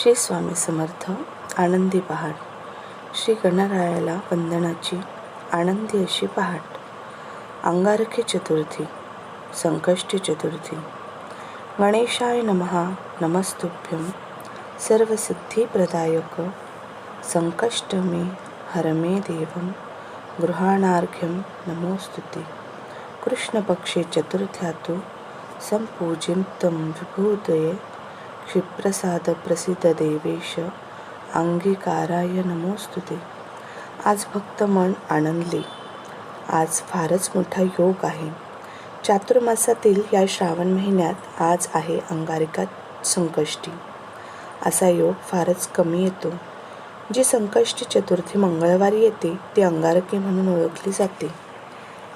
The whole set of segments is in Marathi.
श्री स्वामी समर्थ आनंदी पहाट श्री गणरायाला वंदनाची आनंदी अशी पहाट अंगारकी चतुर्थी संकष्टी चतुर्थी. गणेशाय नमहा नमस्तुभ्यं. सर्वसिद्धिप्रदायक संकष्टमे हरमे देवं. गृहाणार्घ्यं नमोस्तुते. कृष्णपक्षे चतुर्थ्यातु संपूजिं तं विभूतये क्षिप्रसाद देवेश अंगीकाराय नमोस्तुते आज भक्त मन आनंदले. आज फारच मोठा योग आहे. चातुर्मासातील या श्रावण महिन्यात आज आहे अंगारिका संकष्टी. असा योग फारच कमी येतो. जी संकष्टी चतुर्थी मंगळवारी येते ती अंगारकी म्हणून ओळखली जाते.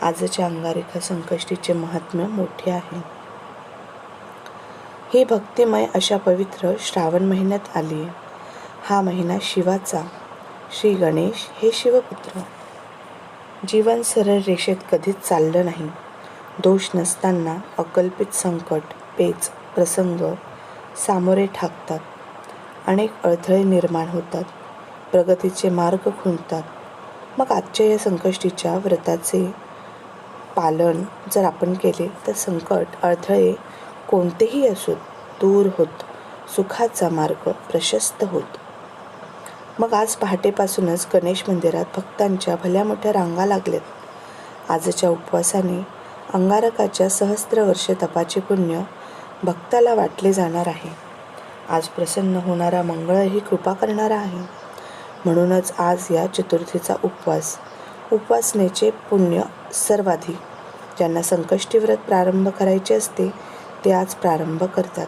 आजच्या अंगारिका संकष्टीचे महात्म्य मोठे आहे. ही भक्तिमय अशा पवित्र श्रावण महिन्यात आली. हा महिना शिवाचा. श्री गणेश हे शिवपुत्र. जीवन सरळ रेषेत कधीच चाललं नाही. दोष नसताना अकल्पित संकट पेच प्रसंग सामोरे ठाकतात. अनेक अडथळे निर्माण होतात. प्रगतीचे मार्ग खुंटतात मग आजच्या या संकष्टीच्या व्रताचे पालन जर आपण केले तर संकट अडथळे कोणतेही असोत दूर होत सुखाचा मार्ग प्रशस्त होत. मग आज पहाटेपासूनच गणेश मंदिरात भक्तांच्या भल्या मोठ्या रांगा लागल्यात. आजच्या उपवासाने अंगारकाच्या सहस्त्र वर्ष तपाचे पुण्य भक्ताला वाटले जाणार आहे. आज प्रसन्न होणारा मंगळही कृपा करणारा आहे. म्हणूनच आज या चतुर्थीचा उपवास उपासनेचे पुण्य सर्वाधिक. ज्यांना संकष्टी व्रत प्रारंभ करायचे असते ते आज प्रारंभ करतात.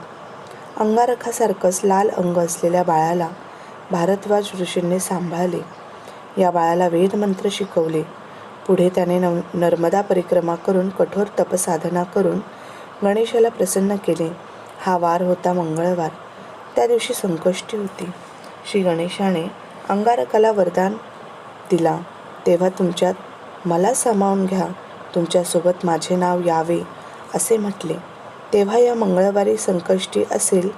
अंगारखासारखंच लाल अंग असलेल्या बाळाला भारद्वाज ऋषींनी सांभाळले. या बाळाला वेदमंत्र शिकवले. पुढे त्याने नव नर्मदा परिक्रमा करून कठोर तपसाधना करून गणेशाला प्रसन्न केले. हा वार होता मंगळवार. त्या दिवशी संकष्टी होती. श्री गणेशाने अंगारकाला वरदान दिला. तेव्हा तुमच्यात मला सामावून घ्या. तुमच्यासोबत माझे नाव यावे असे म्हटले. तेव्हा या मंगळवारी संकष्टी असेल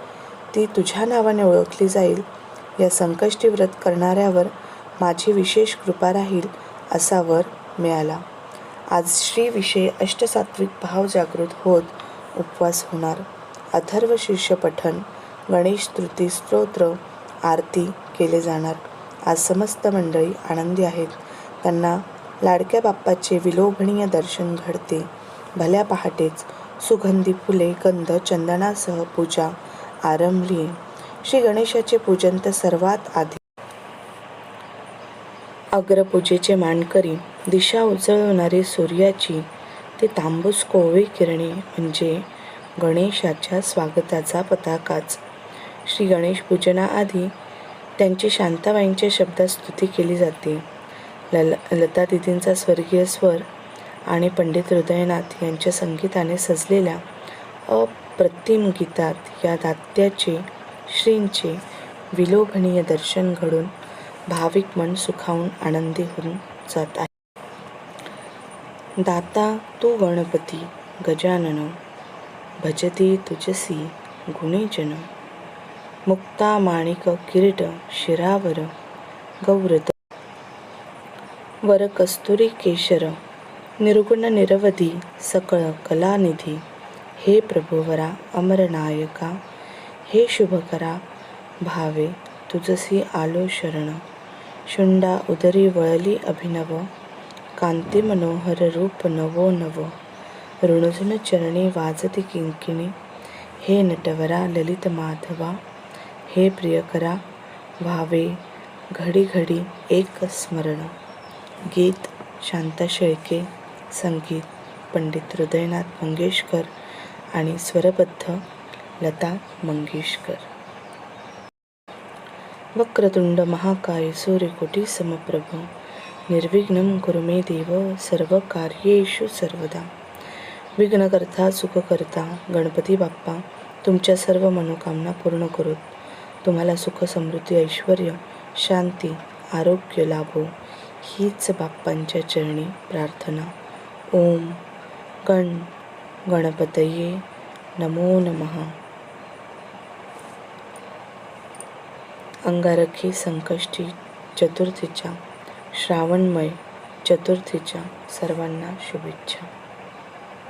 ती तुझ्या नावाने ओळखली जाईल. या संकष्टी व्रत करणाऱ्यावर माझी विशेष कृपा राहील असा वर मिळाला. आज श्रीविषयी अष्टसात्विक भाव जागृत होत उपवास होणार. अथर्व शीर्ष पठण गणेश तृती स्तोत्र आरती केले जाणार. आज समस्त मंडळी आनंदी आहेत. त्यांना लाडक्या बाप्पाचे विलोभनीय दर्शन घडते. भल्या पहाटेच सुगंधी फुले गंध चंदनासह पूजा आरंभली. श्री गणेशाचे पूजन तर सर्वात आधी. अग्रपूजेचे मानकरी दिशा उजळवणारी सूर्याची ते तांबूस कोवळी किरणे म्हणजे गणेशाच्या स्वागताचा पताकाच. श्री गणेश पूजनाआधी त्यांची शांताबाईंच्या शब्दात स्तुती केली जाते. लल लता दिदींचा स्वर्गीय स्वर आणि पंडित हृदयनाथ यांच्या संगीताने सजलेल्या अप्रतिम गीतात या दात्याचे श्रींचे विलोभनीय दर्शन घडून भाविक मन सुखावून आनंदी होऊन जात आहे. दाता तू गणपती गजानन भजती तुझसी गुणीजन मुक्ता माणिक किरीट शिरावर गौरत वर कस्तुरी केशर निर्गुण निरवधी सकळ कलानिधी. हे प्रभुवरा अमरनायका हे शुभकरा भावे तुझसी आलो शरण. शुंडा उदरी वळली अभिनव. कांती मनोहर रूप नवो नव. ऋणझुन चरणी वाजती किंकिणी. हे नटवरा ललित माधवा. हे प्रियकरा भावे घडी घडी एक स्मरण. गीत शांता शेळके संगीत पंडित हृदयनाथ मंगेशकर आणि स्वरबद्ध लता मंगेशकर. वक्रतुंड महाकाय सूर्यकोटी समप्रभ निर्विघ्नं कुरु मे देव सर्व कार्येषु सर्वदा. विघ्नकर्ता सुखकर्ता गणपती बाप्पा तुमच्या सर्व मनोकामना पूर्ण करोत. तुम्हाला सुख समृद्धी ऐश्वर शांती आरोग्य लाभो. हीच बाप्पांच्या चरणी प्रार्थना. ओम गण गणपतये नमो नमः। अंगारकी संकष्टी चतुर्थीच्या श्रावणमय चतुर्थीच्या सर्वांना शुभेच्छा।